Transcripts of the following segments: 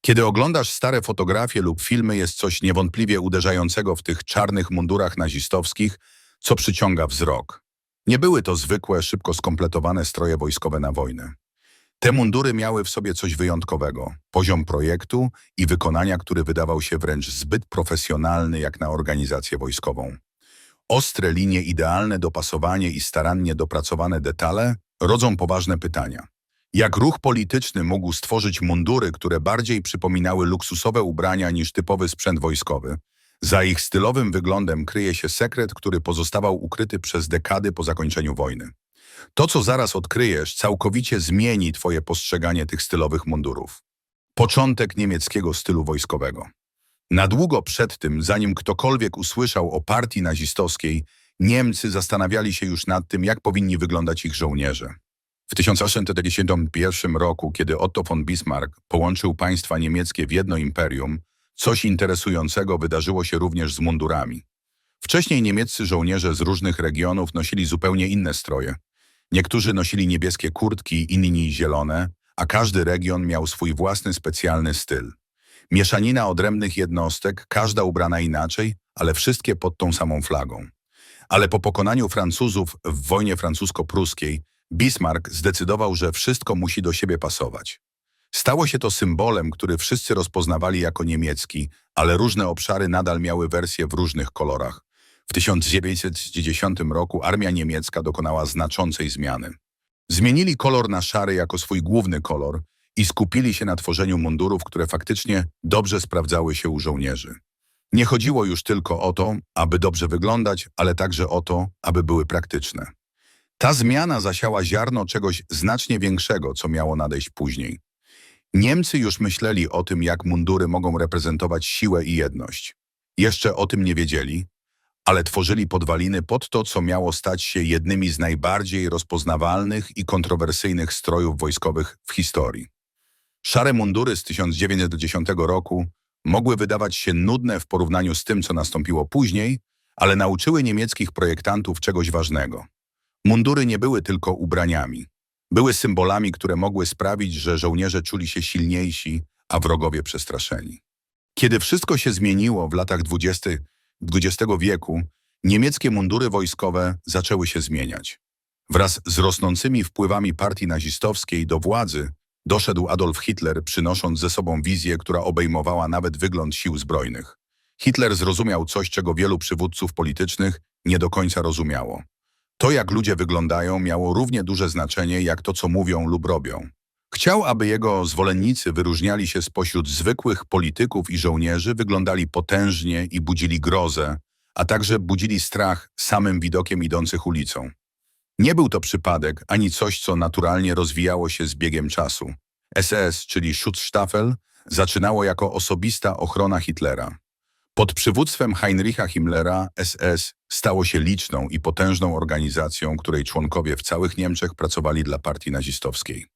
Kiedy oglądasz stare fotografie lub filmy, jest coś niewątpliwie uderzającego w tych czarnych mundurach nazistowskich, co przyciąga wzrok. Nie były to zwykłe, szybko skompletowane stroje wojskowe na wojnę. Te mundury miały w sobie coś wyjątkowego. Poziom projektu i wykonania, który wydawał się wręcz zbyt profesjonalny jak na organizację wojskową. Ostre linie, idealne dopasowanie i starannie dopracowane detale rodzą poważne pytania. Jak ruch polityczny mógł stworzyć mundury, które bardziej przypominały luksusowe ubrania niż typowy sprzęt wojskowy? Za ich stylowym wyglądem kryje się sekret, który pozostawał ukryty przez dekady po zakończeniu wojny. To, co zaraz odkryjesz, całkowicie zmieni twoje postrzeganie tych stylowych mundurów. Początek niemieckiego stylu wojskowego. Na długo przed tym, zanim ktokolwiek usłyszał o partii nazistowskiej, Niemcy zastanawiali się już nad tym, jak powinni wyglądać ich żołnierze. W 1841 roku, kiedy Otto von Bismarck połączył państwa niemieckie w jedno imperium, coś interesującego wydarzyło się również z mundurami. Wcześniej niemieccy żołnierze z różnych regionów nosili zupełnie inne stroje. Niektórzy nosili niebieskie kurtki, inni zielone, a każdy region miał swój własny specjalny styl. Mieszanina odrębnych jednostek, każda ubrana inaczej, ale wszystkie pod tą samą flagą. Ale po pokonaniu Francuzów w wojnie francusko-pruskiej Bismarck zdecydował, że wszystko musi do siebie pasować. Stało się to symbolem, który wszyscy rozpoznawali jako niemiecki, ale różne obszary nadal miały wersje w różnych kolorach. W 1910 roku armia niemiecka dokonała znaczącej zmiany. Zmienili kolor na szary jako swój główny kolor i skupili się na tworzeniu mundurów, które faktycznie dobrze sprawdzały się u żołnierzy. Nie chodziło już tylko o to, aby dobrze wyglądać, ale także o to, aby były praktyczne. Ta zmiana zasiała ziarno czegoś znacznie większego, co miało nadejść później. Niemcy już myśleli o tym, jak mundury mogą reprezentować siłę i jedność. Jeszcze o tym nie wiedzieli, ale tworzyli podwaliny pod to, co miało stać się jednymi z najbardziej rozpoznawalnych i kontrowersyjnych strojów wojskowych w historii. Szare mundury z 1910 roku mogły wydawać się nudne w porównaniu z tym, co nastąpiło później, ale nauczyły niemieckich projektantów czegoś ważnego. Mundury nie były tylko ubraniami. Były symbolami, które mogły sprawić, że żołnierze czuli się silniejsi, a wrogowie przestraszeni. Kiedy wszystko się zmieniło w latach 20. XX wieku, niemieckie mundury wojskowe zaczęły się zmieniać. Wraz z rosnącymi wpływami partii nazistowskiej do władzy doszedł Adolf Hitler, przynosząc ze sobą wizję, która obejmowała nawet wygląd sił zbrojnych. Hitler zrozumiał coś, czego wielu przywódców politycznych nie do końca rozumiało. To, jak ludzie wyglądają, miało równie duże znaczenie, jak to, co mówią lub robią. Chciał, aby jego zwolennicy wyróżniali się spośród zwykłych polityków i żołnierzy, wyglądali potężnie i budzili grozę, a także budzili strach samym widokiem idących ulicą. Nie był to przypadek, ani coś, co naturalnie rozwijało się z biegiem czasu. SS, czyli Schutzstaffel, zaczynało jako osobista ochrona Hitlera. Pod przywództwem Heinricha Himmlera SS stało się liczną i potężną organizacją, której członkowie w całych Niemczech pracowali dla partii nazistowskiej.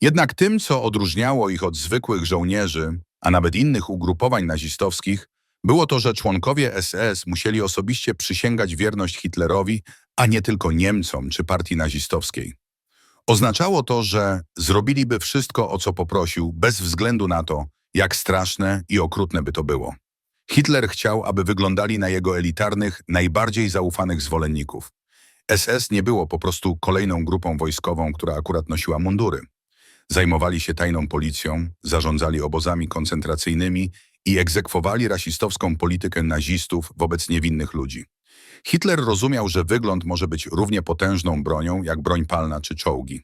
Jednak tym, co odróżniało ich od zwykłych żołnierzy, a nawet innych ugrupowań nazistowskich, było to, że członkowie SS musieli osobiście przysięgać wierność Hitlerowi, a nie tylko Niemcom czy partii nazistowskiej. Oznaczało to, że zrobiliby wszystko, o co poprosił, bez względu na to, jak straszne i okrutne by to było. Hitler chciał, aby wyglądali na jego elitarnych, najbardziej zaufanych zwolenników. SS nie było po prostu kolejną grupą wojskową, która akurat nosiła mundury. Zajmowali się tajną policją, zarządzali obozami koncentracyjnymi i egzekwowali rasistowską politykę nazistów wobec niewinnych ludzi. Hitler rozumiał, że wygląd może być równie potężną bronią jak broń palna czy czołgi.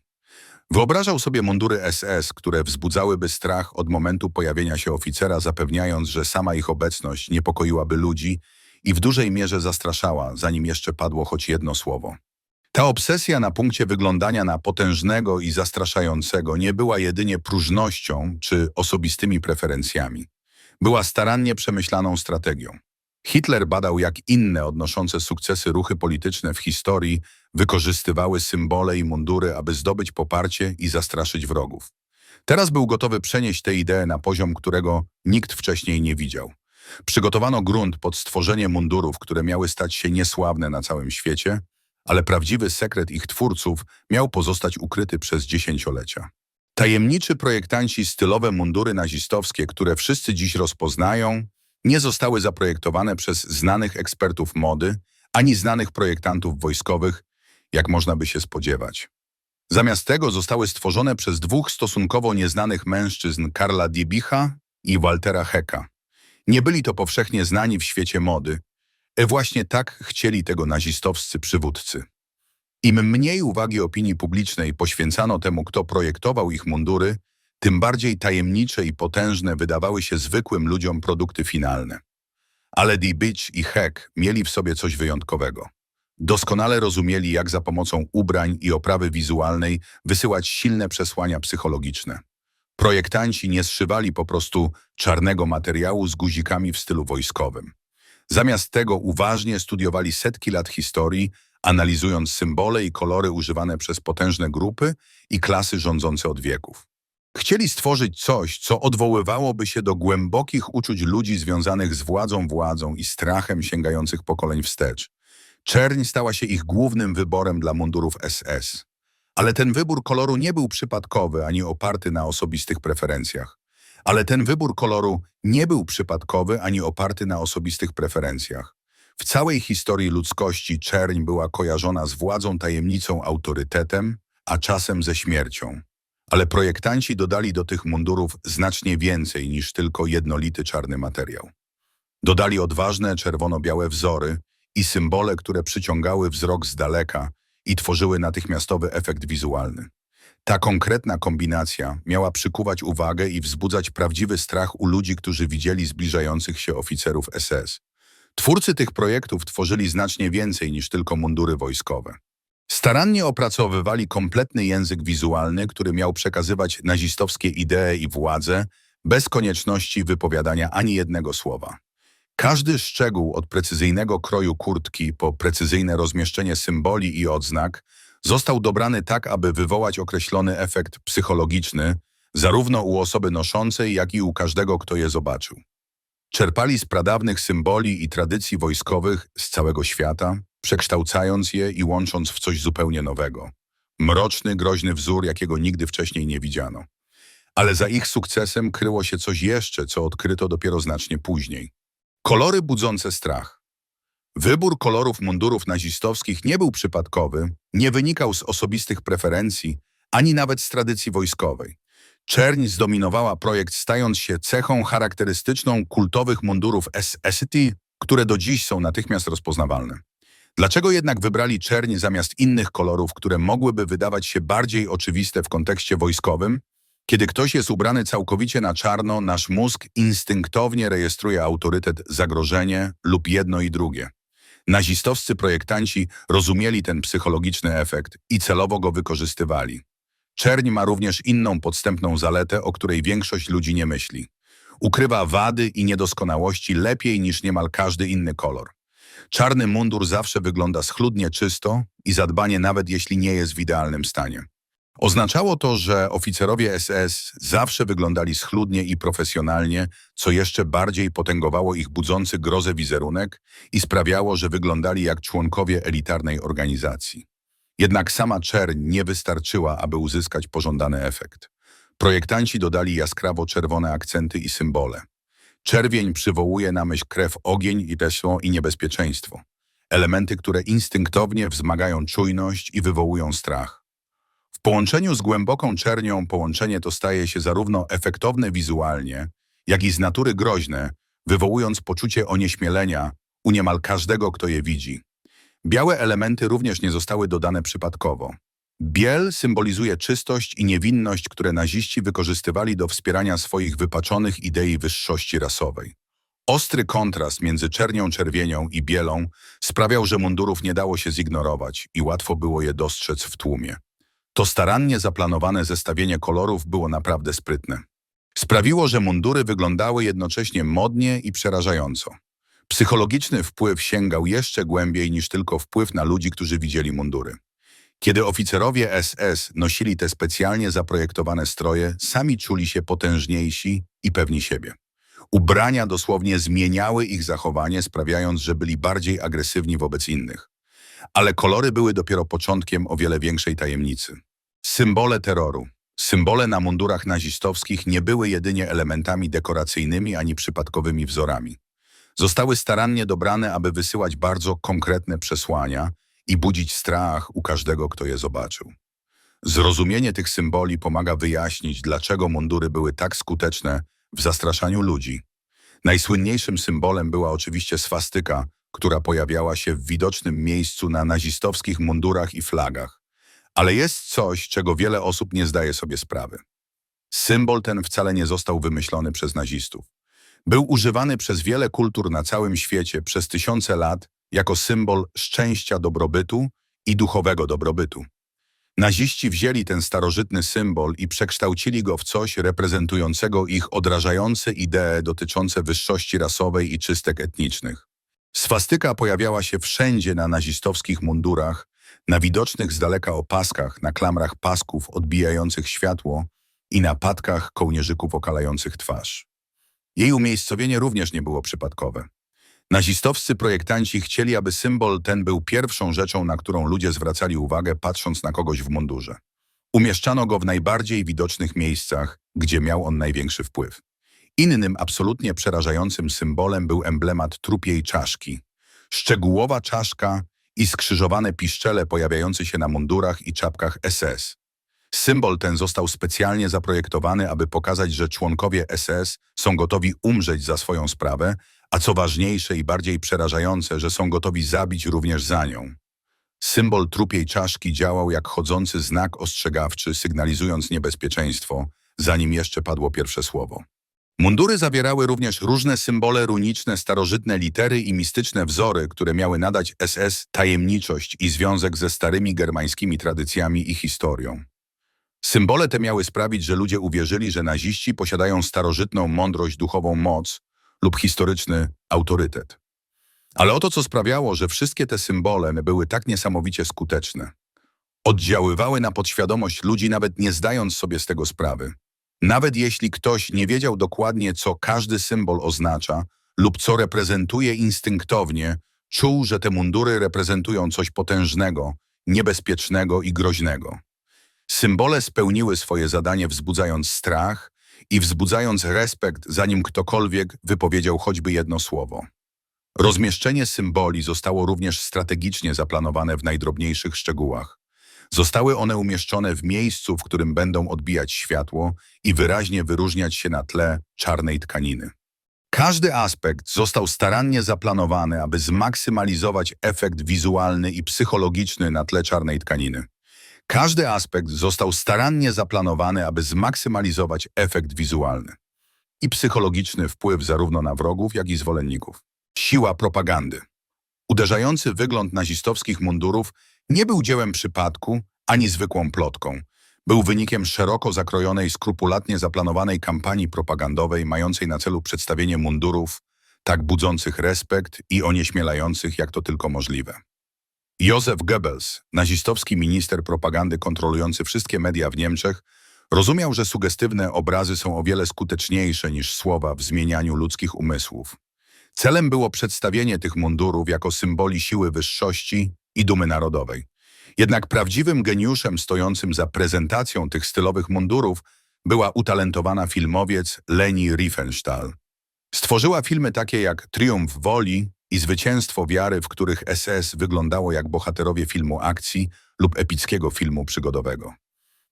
Wyobrażał sobie mundury SS, które wzbudzałyby strach od momentu pojawienia się oficera, zapewniając, że sama ich obecność niepokoiłaby ludzi i w dużej mierze zastraszała, zanim jeszcze padło choć jedno słowo. Ta obsesja na punkcie wyglądania na potężnego i zastraszającego nie była jedynie próżnością czy osobistymi preferencjami. Była starannie przemyślaną strategią. Hitler badał, jak inne odnoszące sukcesy ruchy polityczne w historii wykorzystywały symbole i mundury, aby zdobyć poparcie i zastraszyć wrogów. Teraz był gotowy przenieść tę ideę na poziom, którego nikt wcześniej nie widział. Przygotowano grunt pod stworzenie mundurów, które miały stać się niesławne na całym świecie, ale prawdziwy sekret ich twórców miał pozostać ukryty przez dziesięciolecia. Tajemniczy projektanci stylowe mundury nazistowskie, które wszyscy dziś rozpoznają, nie zostały zaprojektowane przez znanych ekspertów mody, ani znanych projektantów wojskowych, jak można by się spodziewać. Zamiast tego zostały stworzone przez dwóch stosunkowo nieznanych mężczyzn Karla Diebicha i Waltera Hecka. Nie byli to powszechnie znani w świecie mody. E właśnie tak chcieli tego nazistowscy przywódcy. Im mniej uwagi opinii publicznej poświęcano temu, kto projektował ich mundury, tym bardziej tajemnicze i potężne wydawały się zwykłym ludziom produkty finalne. Ale Diebich i Heck mieli w sobie coś wyjątkowego. Doskonale rozumieli, jak za pomocą ubrań i oprawy wizualnej wysyłać silne przesłania psychologiczne. Projektanci nie zszywali po prostu czarnego materiału z guzikami w stylu wojskowym. Zamiast tego uważnie studiowali setki lat historii, analizując symbole i kolory używane przez potężne grupy i klasy rządzące od wieków. Chcieli stworzyć coś, co odwoływałoby się do głębokich uczuć ludzi związanych z władzą, władzą i strachem sięgających pokoleń wstecz. Czerń stała się ich głównym wyborem dla mundurów SS. Ale ten wybór koloru nie był przypadkowy ani oparty na osobistych preferencjach. Ale ten wybór koloru nie był przypadkowy ani oparty na osobistych preferencjach. W całej historii ludzkości czerń była kojarzona z władzą, tajemnicą, autorytetem, a czasem ze śmiercią. Ale projektanci dodali do tych mundurów znacznie więcej niż tylko jednolity czarny materiał. Dodali odważne czerwono-białe wzory i symbole, które przyciągały wzrok z daleka i tworzyły natychmiastowy efekt wizualny. Ta konkretna kombinacja miała przykuwać uwagę i wzbudzać prawdziwy strach u ludzi, którzy widzieli zbliżających się oficerów SS. Twórcy tych projektów tworzyli znacznie więcej niż tylko mundury wojskowe. Starannie opracowywali kompletny język wizualny, który miał przekazywać nazistowskie idee i władzę bez konieczności wypowiadania ani jednego słowa. Każdy szczegół od precyzyjnego kroju kurtki po precyzyjne rozmieszczenie symboli i odznak został dobrany tak, aby wywołać określony efekt psychologiczny zarówno u osoby noszącej, jak i u każdego, kto je zobaczył. Czerpali z pradawnych symboli i tradycji wojskowych z całego świata, przekształcając je i łącząc w coś zupełnie nowego. Mroczny, groźny wzór, jakiego nigdy wcześniej nie widziano. Ale za ich sukcesem kryło się coś jeszcze, co odkryto dopiero znacznie później. Kolory budzące strach. Wybór kolorów mundurów nazistowskich nie był przypadkowy, nie wynikał z osobistych preferencji, ani nawet z tradycji wojskowej. Czerń zdominowała projekt, stając się cechą charakterystyczną kultowych mundurów SST, które do dziś są natychmiast rozpoznawalne. Dlaczego jednak wybrali czerń zamiast innych kolorów, które mogłyby wydawać się bardziej oczywiste w kontekście wojskowym? Kiedy ktoś jest ubrany całkowicie na czarno, nasz mózg instynktownie rejestruje autorytet, zagrożenie lub jedno i drugie. Nazistowscy projektanci rozumieli ten psychologiczny efekt i celowo go wykorzystywali. Czerń ma również inną podstępną zaletę, o której większość ludzi nie myśli. Ukrywa wady i niedoskonałości lepiej niż niemal każdy inny kolor. Czarny mundur zawsze wygląda schludnie czysto i zadbanie nawet jeśli nie jest w idealnym stanie. Oznaczało to, że oficerowie SS zawsze wyglądali schludnie i profesjonalnie, co jeszcze bardziej potęgowało ich budzący grozę wizerunek i sprawiało, że wyglądali jak członkowie elitarnej organizacji. Jednak sama czerń nie wystarczyła, aby uzyskać pożądany efekt. Projektanci dodali jaskrawo czerwone akcenty i symbole. Czerwień przywołuje na myśl krew, ogień i wesło i niebezpieczeństwo. Elementy, które instynktownie wzmagają czujność i wywołują strach. W połączeniu z głęboką czernią połączenie to staje się zarówno efektowne wizualnie, jak i z natury groźne, wywołując poczucie onieśmielenia u niemal każdego, kto je widzi. Białe elementy również nie zostały dodane przypadkowo. Biel symbolizuje czystość i niewinność, które naziści wykorzystywali do wspierania swoich wypaczonych idei wyższości rasowej. Ostry kontrast między czernią czerwienią i bielą sprawiał, że mundurów nie dało się zignorować i łatwo było je dostrzec w tłumie. To starannie zaplanowane zestawienie kolorów było naprawdę sprytne. Sprawiło, że mundury wyglądały jednocześnie modnie i przerażająco. Psychologiczny wpływ sięgał jeszcze głębiej niż tylko wpływ na ludzi, którzy widzieli mundury. Kiedy oficerowie SS nosili te specjalnie zaprojektowane stroje, sami czuli się potężniejsi i pewni siebie. Ubrania dosłownie zmieniały ich zachowanie, sprawiając, że byli bardziej agresywni wobec innych. Ale kolory były dopiero początkiem o wiele większej tajemnicy. Symbole terroru. Symbole na mundurach nazistowskich nie były jedynie elementami dekoracyjnymi ani przypadkowymi wzorami. Zostały starannie dobrane, aby wysyłać bardzo konkretne przesłania i budzić strach u każdego, kto je zobaczył. Zrozumienie tych symboli pomaga wyjaśnić, dlaczego mundury były tak skuteczne w zastraszaniu ludzi. Najsłynniejszym symbolem była oczywiście swastyka, która pojawiała się w widocznym miejscu na nazistowskich mundurach i flagach. Ale jest coś, czego wiele osób nie zdaje sobie sprawy. Symbol ten wcale nie został wymyślony przez nazistów. Był używany przez wiele kultur na całym świecie przez tysiące lat jako symbol szczęścia dobrobytu i duchowego dobrobytu. Naziści wzięli ten starożytny symbol i przekształcili go w coś reprezentującego ich odrażające idee dotyczące wyższości rasowej i czystek etnicznych. Swastyka pojawiała się wszędzie na nazistowskich mundurach, na widocznych z daleka opaskach, na klamrach pasków odbijających światło i na patkach kołnierzyków okalających twarz. Jej umiejscowienie również nie było przypadkowe. Nazistowscy projektanci chcieli, aby symbol ten był pierwszą rzeczą, na którą ludzie zwracali uwagę, patrząc na kogoś w mundurze. Umieszczano go w najbardziej widocznych miejscach, gdzie miał on największy wpływ. Innym absolutnie przerażającym symbolem był emblemat trupiej czaszki. Szczegółowa czaszka i skrzyżowane piszczele pojawiające się na mundurach i czapkach SS. Symbol ten został specjalnie zaprojektowany, aby pokazać, że członkowie SS są gotowi umrzeć za swoją sprawę, a co ważniejsze i bardziej przerażające, że są gotowi zabić również za nią. Symbol trupiej czaszki działał jak chodzący znak ostrzegawczy, sygnalizując niebezpieczeństwo, zanim jeszcze padło pierwsze słowo. Mundury zawierały również różne symbole runiczne, starożytne litery i mistyczne wzory, które miały nadać SS tajemniczość i związek ze starymi germańskimi tradycjami i historią. Symbole te miały sprawić, że ludzie uwierzyli, że naziści posiadają starożytną mądrość, duchową moc lub historyczny autorytet. Ale oto co sprawiało, że wszystkie te symbole były tak niesamowicie skuteczne. Oddziaływały na podświadomość ludzi, nawet nie zdając sobie z tego sprawy. Nawet jeśli ktoś nie wiedział dokładnie, co każdy symbol oznacza lub co reprezentuje instynktownie, czuł, że te mundury reprezentują coś potężnego, niebezpiecznego i groźnego. Symbole spełniły swoje zadanie wzbudzając strach i wzbudzając respekt, zanim ktokolwiek wypowiedział choćby jedno słowo. Rozmieszczenie symboli zostało również strategicznie zaplanowane w najdrobniejszych szczegółach. Zostały one umieszczone w miejscu, w którym będą odbijać światło i wyraźnie wyróżniać się na tle czarnej tkaniny. Każdy aspekt został starannie zaplanowany, aby zmaksymalizować efekt wizualny i psychologiczny na tle czarnej tkaniny. Każdy aspekt został starannie zaplanowany, aby zmaksymalizować efekt wizualny i psychologiczny wpływ zarówno na wrogów, jak i zwolenników. Siła propagandy. Uderzający wygląd nazistowskich mundurów nie był dziełem przypadku ani zwykłą plotką. Był wynikiem szeroko zakrojonej, skrupulatnie zaplanowanej kampanii propagandowej mającej na celu przedstawienie mundurów tak budzących respekt i onieśmielających, jak to tylko możliwe. Józef Goebbels, nazistowski minister propagandy kontrolujący wszystkie media w Niemczech, rozumiał, że sugestywne obrazy są o wiele skuteczniejsze niż słowa w zmienianiu ludzkich umysłów. Celem było przedstawienie tych mundurów jako symboli siły wyższości i dumy narodowej. Jednak prawdziwym geniuszem stojącym za prezentacją tych stylowych mundurów była utalentowana filmowiec Leni Riefenstahl. Stworzyła filmy takie jak Triumf Woli i Zwycięstwo Wiary, w których SS wyglądało jak bohaterowie filmu akcji lub epickiego filmu przygodowego.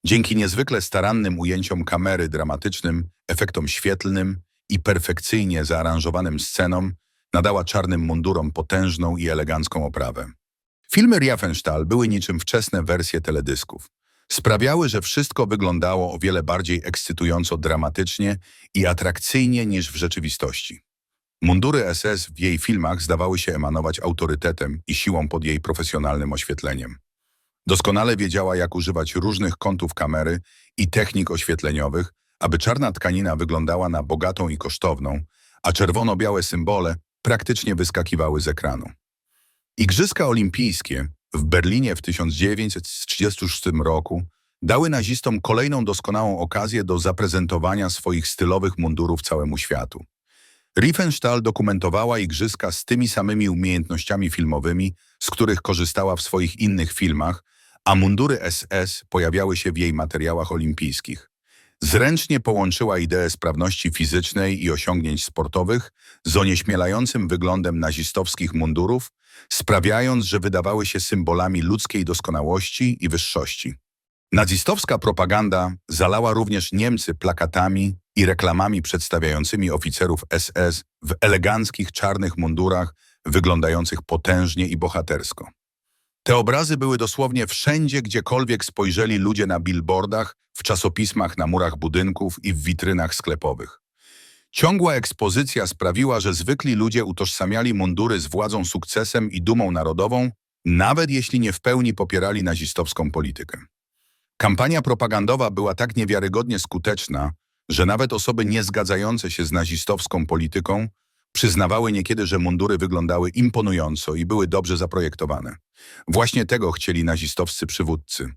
Dzięki niezwykle starannym ujęciom kamery, dramatycznym, efektom świetlnym i perfekcyjnie zaaranżowanym scenom, nadała czarnym mundurom potężną i elegancką oprawę. Filmy Riefenstahl były niczym wczesne wersje teledysków. Sprawiały, że wszystko wyglądało o wiele bardziej ekscytująco dramatycznie i atrakcyjnie niż w rzeczywistości. Mundury SS w jej filmach zdawały się emanować autorytetem i siłą pod jej profesjonalnym oświetleniem. Doskonale wiedziała, jak używać różnych kątów kamery i technik oświetleniowych, aby czarna tkanina wyglądała na bogatą i kosztowną, a czerwono-białe symbole praktycznie wyskakiwały z ekranu. Igrzyska olimpijskie w Berlinie w 1936 roku dały nazistom kolejną doskonałą okazję do zaprezentowania swoich stylowych mundurów całemu światu. Riefenstahl dokumentowała igrzyska z tymi samymi umiejętnościami filmowymi, z których korzystała w swoich innych filmach, a mundury SS pojawiały się w jej materiałach olimpijskich. Zręcznie połączyła ideę sprawności fizycznej i osiągnięć sportowych z onieśmielającym wyglądem nazistowskich mundurów, sprawiając, że wydawały się symbolami ludzkiej doskonałości i wyższości. Nazistowska propaganda zalała również Niemcy plakatami i reklamami przedstawiającymi oficerów SS w eleganckich czarnych mundurach wyglądających potężnie i bohatersko. Te obrazy były dosłownie wszędzie, gdziekolwiek spojrzeli ludzie na billboardach, w czasopismach na murach budynków i w witrynach sklepowych. Ciągła ekspozycja sprawiła, że zwykli ludzie utożsamiali mundury z władzą, sukcesem i dumą narodową, nawet jeśli nie w pełni popierali nazistowską politykę. Kampania propagandowa była tak niewiarygodnie skuteczna, że nawet osoby nie zgadzające się z nazistowską polityką przyznawały niekiedy, że mundury wyglądały imponująco i były dobrze zaprojektowane. Właśnie tego chcieli nazistowscy przywódcy.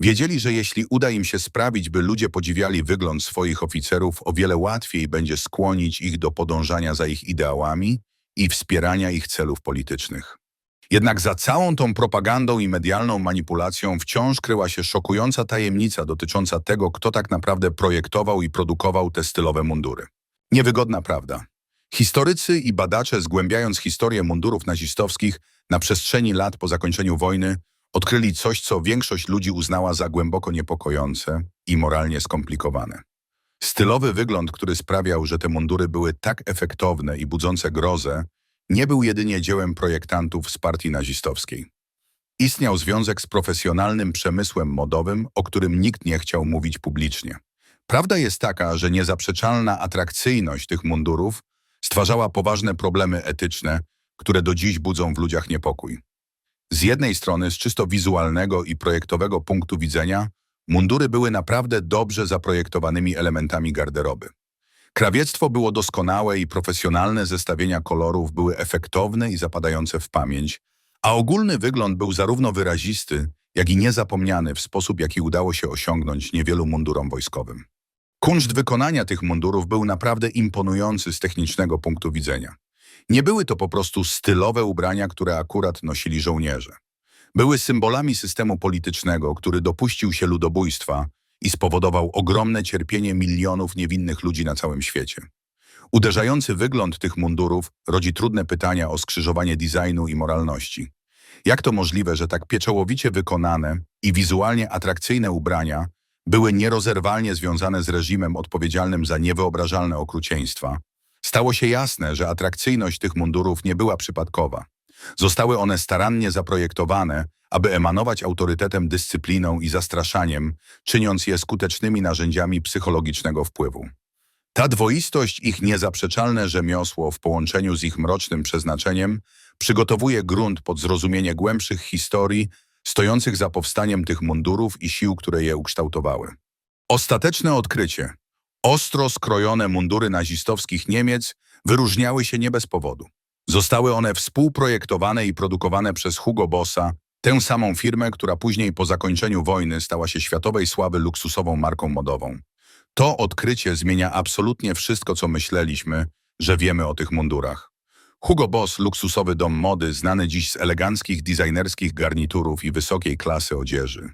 Wiedzieli, że jeśli uda im się sprawić, by ludzie podziwiali wygląd swoich oficerów, o wiele łatwiej będzie skłonić ich do podążania za ich ideałami i wspierania ich celów politycznych. Jednak za całą tą propagandą i medialną manipulacją wciąż kryła się szokująca tajemnica dotycząca tego, kto tak naprawdę projektował i produkował te stylowe mundury. Niewygodna prawda. Historycy i badacze, zgłębiając historię mundurów nazistowskich na przestrzeni lat po zakończeniu wojny, odkryli coś, co większość ludzi uznała za głęboko niepokojące i moralnie skomplikowane. Stylowy wygląd, który sprawiał, że te mundury były tak efektowne i budzące grozę, nie był jedynie dziełem projektantów z partii nazistowskiej. Istniał związek z profesjonalnym przemysłem modowym, o którym nikt nie chciał mówić publicznie. Prawda jest taka, że niezaprzeczalna atrakcyjność tych mundurów stwarzała poważne problemy etyczne, które do dziś budzą w ludziach niepokój. Z jednej strony, z czysto wizualnego i projektowego punktu widzenia, mundury były naprawdę dobrze zaprojektowanymi elementami garderoby. Krawiectwo było doskonałe i profesjonalne zestawienia kolorów były efektowne i zapadające w pamięć, a ogólny wygląd był zarówno wyrazisty, jak i niezapomniany w sposób, jaki udało się osiągnąć niewielu mundurom wojskowym. Kunszt wykonania tych mundurów był naprawdę imponujący z technicznego punktu widzenia. Nie były to po prostu stylowe ubrania, które akurat nosili żołnierze. Były symbolami systemu politycznego, który dopuścił się ludobójstwa i spowodował ogromne cierpienie milionów niewinnych ludzi na całym świecie. Uderzający wygląd tych mundurów rodzi trudne pytania o skrzyżowanie designu i moralności. Jak to możliwe, że tak pieczołowicie wykonane i wizualnie atrakcyjne ubrania były nierozerwalnie związane z reżimem odpowiedzialnym za niewyobrażalne okrucieństwa, stało się jasne, że atrakcyjność tych mundurów nie była przypadkowa. Zostały one starannie zaprojektowane, aby emanować autorytetem, dyscypliną i zastraszaniem, czyniąc je skutecznymi narzędziami psychologicznego wpływu. Ta dwoistość, ich niezaprzeczalne rzemiosło w połączeniu z ich mrocznym przeznaczeniem przygotowuje grunt pod zrozumienie głębszych historii stojących za powstaniem tych mundurów i sił, które je ukształtowały. Ostateczne odkrycie. Ostro skrojone mundury nazistowskich Niemiec wyróżniały się nie bez powodu. Zostały one współprojektowane i produkowane przez Hugo Bossa, tę samą firmę, która później po zakończeniu wojny stała się światowej sławy luksusową marką modową. To odkrycie zmienia absolutnie wszystko, co myśleliśmy, że wiemy o tych mundurach. Hugo Boss, luksusowy dom mody, znany dziś z eleganckich designerskich garniturów i wysokiej klasy odzieży.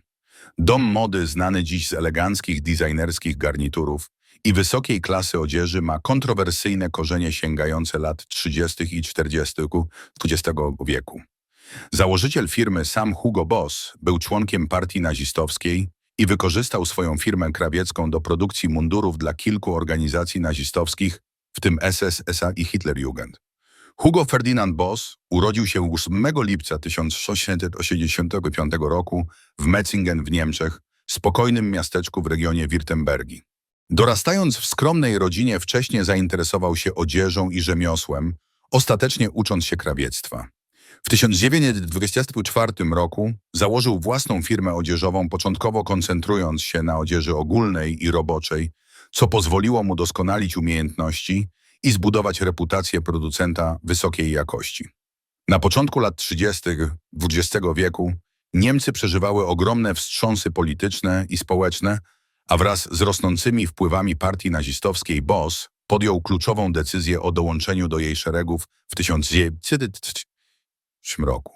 Dom mody znany dziś z eleganckich designerskich garniturów i wysokiej klasy odzieży ma kontrowersyjne korzenie sięgające lat 30. i 40. XX wieku. Założyciel firmy sam Hugo Boss był członkiem partii nazistowskiej i wykorzystał swoją firmę krawiecką do produkcji mundurów dla kilku organizacji nazistowskich, w tym SS, SA i Hitlerjugend. Hugo Ferdinand Boss urodził się 8 lipca 1685 roku w Metzingen w Niemczech, spokojnym miasteczku w regionie Wirtembergi. Dorastając w skromnej rodzinie wcześniej zainteresował się odzieżą i rzemiosłem, ostatecznie ucząc się krawiectwa. W 1924 roku założył własną firmę odzieżową, początkowo koncentrując się na odzieży ogólnej i roboczej, co pozwoliło mu doskonalić umiejętności i zbudować reputację producenta wysokiej jakości. Na początku lat 30. XX wieku Niemcy przeżywały ogromne wstrząsy polityczne i społeczne, a wraz z rosnącymi wpływami partii nazistowskiej BOS podjął kluczową decyzję o dołączeniu do jej szeregów w 1903 roku.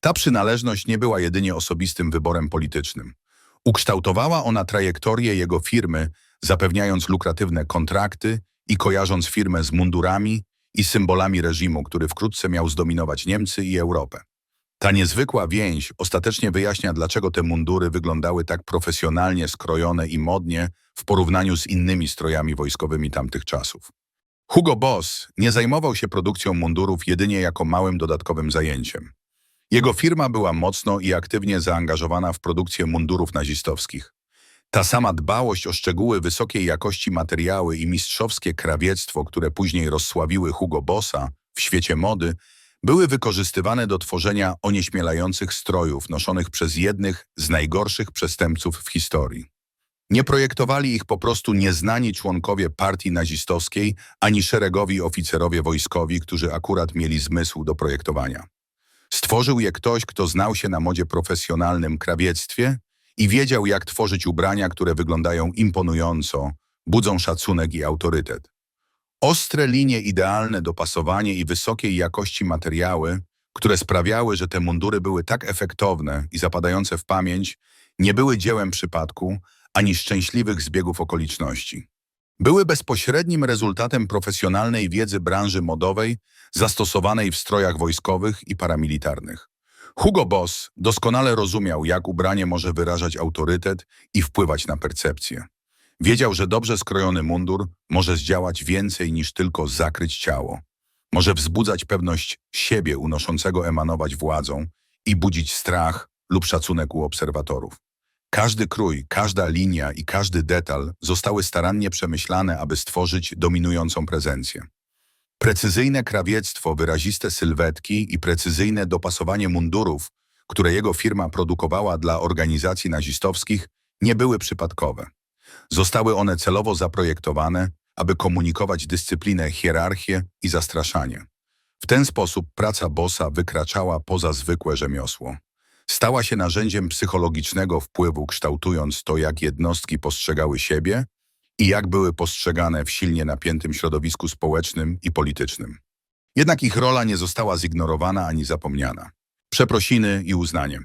Ta przynależność nie była jedynie osobistym wyborem politycznym. Ukształtowała ona trajektorię jego firmy, zapewniając lukratywne kontrakty i kojarząc firmę z mundurami i symbolami reżimu, który wkrótce miał zdominować Niemcy i Europę. Ta niezwykła więź ostatecznie wyjaśnia, dlaczego te mundury wyglądały tak profesjonalnie skrojone i modnie w porównaniu z innymi strojami wojskowymi tamtych czasów. Hugo Boss nie zajmował się produkcją mundurów jedynie jako małym dodatkowym zajęciem. Jego firma była mocno i aktywnie zaangażowana w produkcję mundurów nazistowskich. Ta sama dbałość o szczegóły wysokiej jakości materiały i mistrzowskie krawiectwo, które później rozsławiły Hugo Bossa w świecie mody, były wykorzystywane do tworzenia onieśmielających strojów noszonych przez jednych z najgorszych przestępców w historii. Nie projektowali ich po prostu nieznani członkowie partii nazistowskiej ani szeregowi oficerowie wojskowi, którzy akurat mieli zmysł do projektowania. Stworzył je ktoś, kto znał się na modzie profesjonalnym krawiectwie i wiedział, jak tworzyć ubrania, które wyglądają imponująco, budzą szacunek i autorytet. Ostre linie, idealne dopasowanie i wysokiej jakości materiały, które sprawiały, że te mundury były tak efektowne i zapadające w pamięć, nie były dziełem przypadku ani szczęśliwych zbiegów okoliczności. Były bezpośrednim rezultatem profesjonalnej wiedzy branży modowej zastosowanej w strojach wojskowych i paramilitarnych. Hugo Boss doskonale rozumiał, jak ubranie może wyrażać autorytet i wpływać na percepcję. Wiedział, że dobrze skrojony mundur może zdziałać więcej niż tylko zakryć ciało. Może wzbudzać pewność siebie unoszącego emanować władzą i budzić strach lub szacunek u obserwatorów. Każdy krój, każda linia i każdy detal zostały starannie przemyślane, aby stworzyć dominującą prezencję. Precyzyjne krawiectwo, wyraziste sylwetki i precyzyjne dopasowanie mundurów, które jego firma produkowała dla organizacji nazistowskich, nie były przypadkowe. Zostały one celowo zaprojektowane, aby komunikować dyscyplinę, hierarchię i zastraszanie. W ten sposób praca bossa wykraczała poza zwykłe rzemiosło. Stała się narzędziem psychologicznego wpływu, kształtując to, jak jednostki postrzegały siebie i jak były postrzegane w silnie napiętym środowisku społecznym i politycznym. Jednak ich rola nie została zignorowana ani zapomniana. Przeprosiny i uznanie.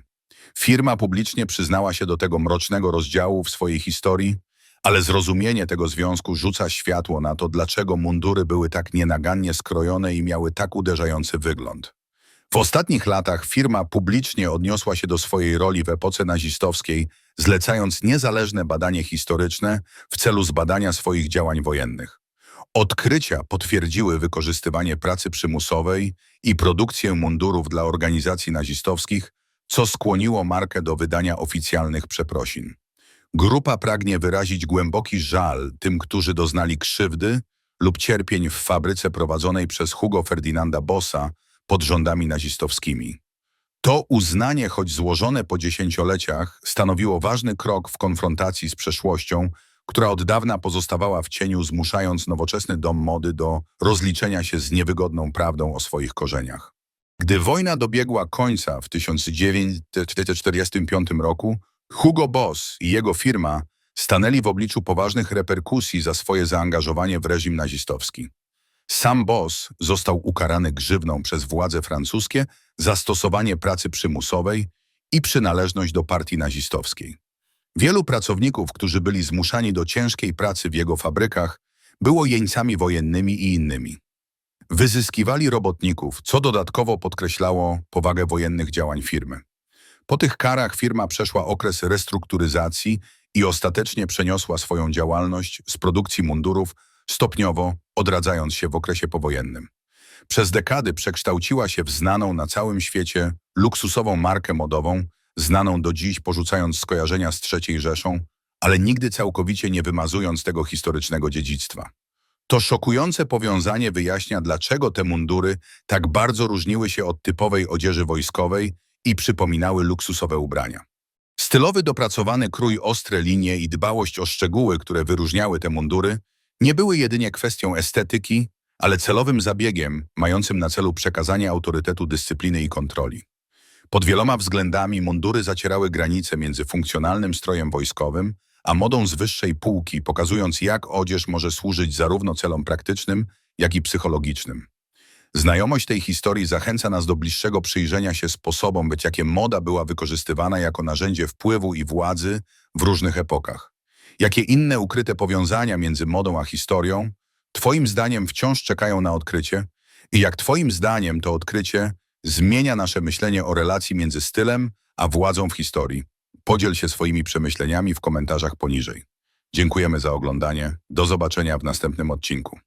Firma publicznie przyznała się do tego mrocznego rozdziału w swojej historii, ale zrozumienie tego związku rzuca światło na to, dlaczego mundury były tak nienagannie skrojone i miały tak uderzający wygląd. W ostatnich latach firma publicznie odniosła się do swojej roli w epoce nazistowskiej, zlecając niezależne badanie historyczne w celu zbadania swoich działań wojennych. Odkrycia potwierdziły wykorzystywanie pracy przymusowej i produkcję mundurów dla organizacji nazistowskich, co skłoniło markę do wydania oficjalnych przeprosin. Grupa pragnie wyrazić głęboki żal tym, którzy doznali krzywdy lub cierpień w fabryce prowadzonej przez Hugo Ferdinanda Bossa pod rządami nazistowskimi. To uznanie, choć złożone po dziesięcioleciach, stanowiło ważny krok w konfrontacji z przeszłością, która od dawna pozostawała w cieniu, zmuszając nowoczesny dom mody do rozliczenia się z niewygodną prawdą o swoich korzeniach. Gdy wojna dobiegła końca w 1945 roku, Hugo Boss i jego firma stanęli w obliczu poważnych reperkusji za swoje zaangażowanie w reżim nazistowski. Sam Boss został ukarany grzywną przez władze francuskie za stosowanie pracy przymusowej i przynależność do partii nazistowskiej. Wielu pracowników, którzy byli zmuszani do ciężkiej pracy w jego fabrykach, było jeńcami wojennymi i innymi. Wyzyskiwali robotników, co dodatkowo podkreślało powagę wojennych działań firmy. Po tych karach firma przeszła okres restrukturyzacji i ostatecznie przeniosła swoją działalność z produkcji mundurów stopniowo odradzając się w okresie powojennym. Przez dekady przekształciła się w znaną na całym świecie luksusową markę modową, znaną do dziś porzucając skojarzenia z III Rzeszą, ale nigdy całkowicie nie wymazując tego historycznego dziedzictwa. To szokujące powiązanie wyjaśnia, dlaczego te mundury tak bardzo różniły się od typowej odzieży wojskowej i przypominały luksusowe ubrania. Stylowy dopracowany krój, ostre linie i dbałość o szczegóły, które wyróżniały te mundury, nie były jedynie kwestią estetyki, ale celowym zabiegiem mającym na celu przekazanie autorytetu dyscypliny i kontroli. Pod wieloma względami mundury zacierały granice między funkcjonalnym strojem wojskowym, a modą z wyższej półki, pokazując jak odzież może służyć zarówno celom praktycznym, jak i psychologicznym. Znajomość tej historii zachęca nas do bliższego przyjrzenia się sposobom, być jakie moda była wykorzystywana jako narzędzie wpływu i władzy w różnych epokach. Jakie inne ukryte powiązania między modą a historią Twoim zdaniem wciąż czekają na odkrycie? I jak Twoim zdaniem to odkrycie zmienia nasze myślenie o relacji między stylem a władzą w historii? Podziel się swoimi przemyśleniami w komentarzach poniżej. Dziękujemy za oglądanie. Do zobaczenia w następnym odcinku.